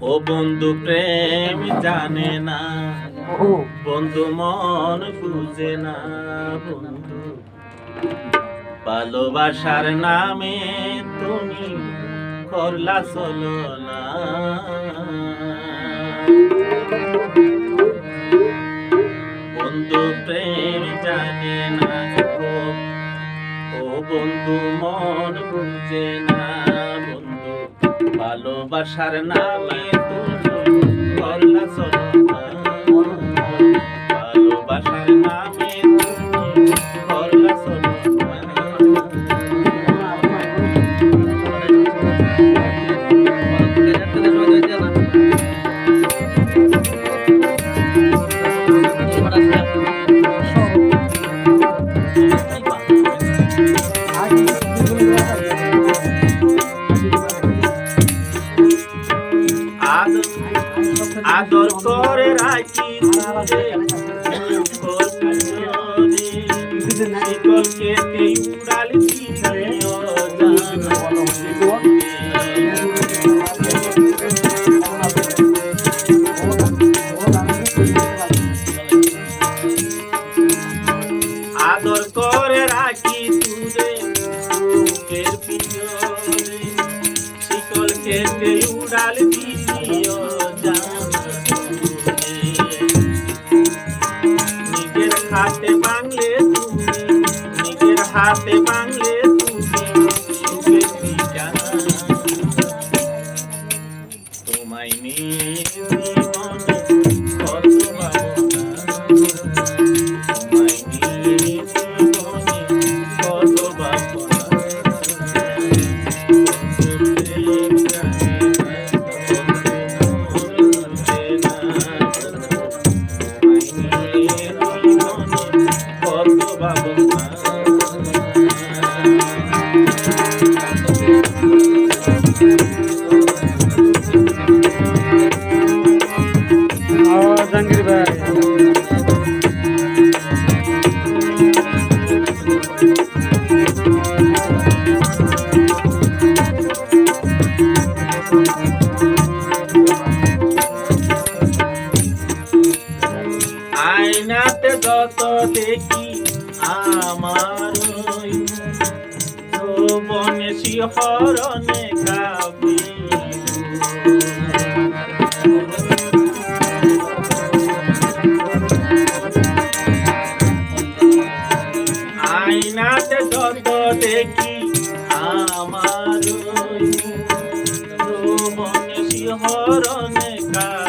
ও বন্ধু প্রেম জানে না ও। বন্ধু মন বুঝে না বন্ধু। ভালোবাসার নামে তুমি করলা চলো না। বুঝে না বন্ধু। ভালোবাসার নামে তুমি আদর করে রাখি শিকল কেটে উড়াল আদর করে রাখি তুরে শিকল কেটে উড়াল দিও হাতে বাংলে তুমি নিজের হাতে বাংলে 万不能。আমার যৌবনে শিহরণে কাবি আয়নাতে যত দেখি আমার যৌবনে শিহরণে কাবি